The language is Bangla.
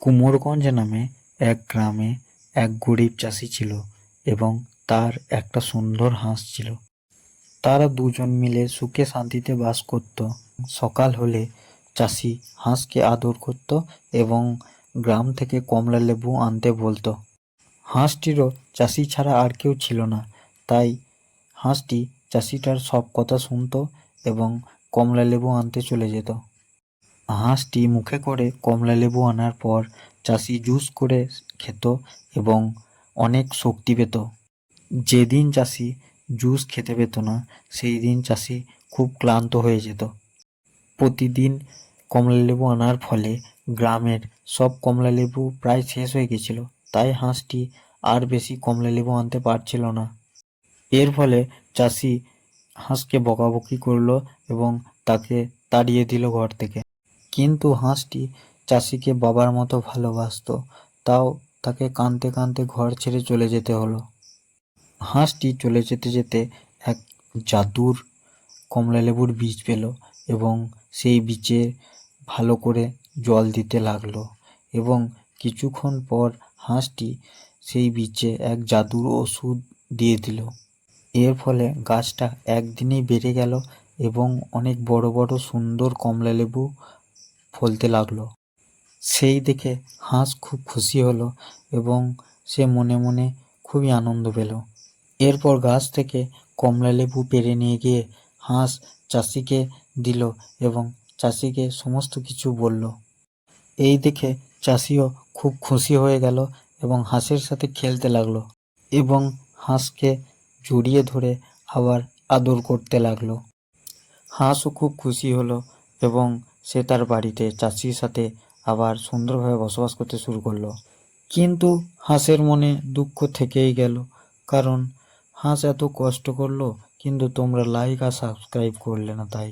কুমোরগঞ্জ নামে এক গ্রামে এক গরিব চাষি ছিল এবং তার একটা সুন্দর হাঁস ছিল। তারা দুজন মিলে সুখে শান্তিতে বাস করত। সকাল হলে চাষি হাঁসকে আদর করত এবং গ্রাম থেকে কমলা লেবু আনতে বলতো। হাঁসটিরও চাষি ছাড়া আর কেউ ছিল না। তাই হাঁসটি চাষিটার সব কথা শুনত এবং কমলা লেবু আনতে চলে যেত। হাঁসটি মুখে করে কমলা লেবু আনার পর চাষি জুস করে খেত এবং অনেক শক্তি পেত। যেদিন চাষি জুস খেতে পেত না, সেই দিন চাষি খুব ক্লান্ত হয়ে যেত। প্রতিদিন কমলা লেবু আনার ফলে গ্রামের সব কমলা লেবু প্রায় শেষ হয়ে গেছিল, তাই হাঁসটি আর বেশি কমলা লেবু আনতে পারছিল না। এর ফলে চাষি হাঁসকে বকাবকি করল এবং তাকে তাড়িয়ে দিল ঘর থেকে। কিন্তু হাঁসটি চাষিকে বাবার মতো ভালোবাসতো, তাও তাকে কাঁদতে কাঁদতে ঘর ছেড়ে চলে যেতে হলো। হাঁসটি চলে যেতে যেতে এক জাদুর কমলালেবুর বীজ পেল এবং সেই বীজে ভালো করে জল দিতে লাগল এবং কিছুক্ষণ পর হাঁসটি সেই বীজে এক জাদুর ওষুধ দিয়ে দিল। এর ফলে গাছটা একদিনেই বেড়ে গেল এবং অনেক বড় বড় সুন্দর কমলালেবু ফলতে লাগল। সেই দেখে হাঁস খুব খুশি হলো এবং সে মনে মনে খুবই আনন্দ পেল। এরপর গাছ থেকে কমলা লেবু পেরে নিয়ে গিয়ে হাঁস চাষিকে দিল এবং চাষিকে সমস্ত কিছু বলল। এই দেখে চাষিও খুব খুশি হয়ে গেল এবং হাঁসের সাথে খেলতে লাগল এবং হাঁসকে জড়িয়ে ধরে আবার আদর করতে লাগল। হাঁসও খুব খুশি হলো এবং সে তার বাড়িতে চাষির সাথে আবার সুন্দরভাবে বসবাস করতে শুরু করল। কিন্তু হাঁসের মনে দুঃখ থেকেই গেল, কারণ হাঁস এত কষ্ট করল, কিন্তু তোমরা লাইক আর সাবস্ক্রাইব করলে না তাই।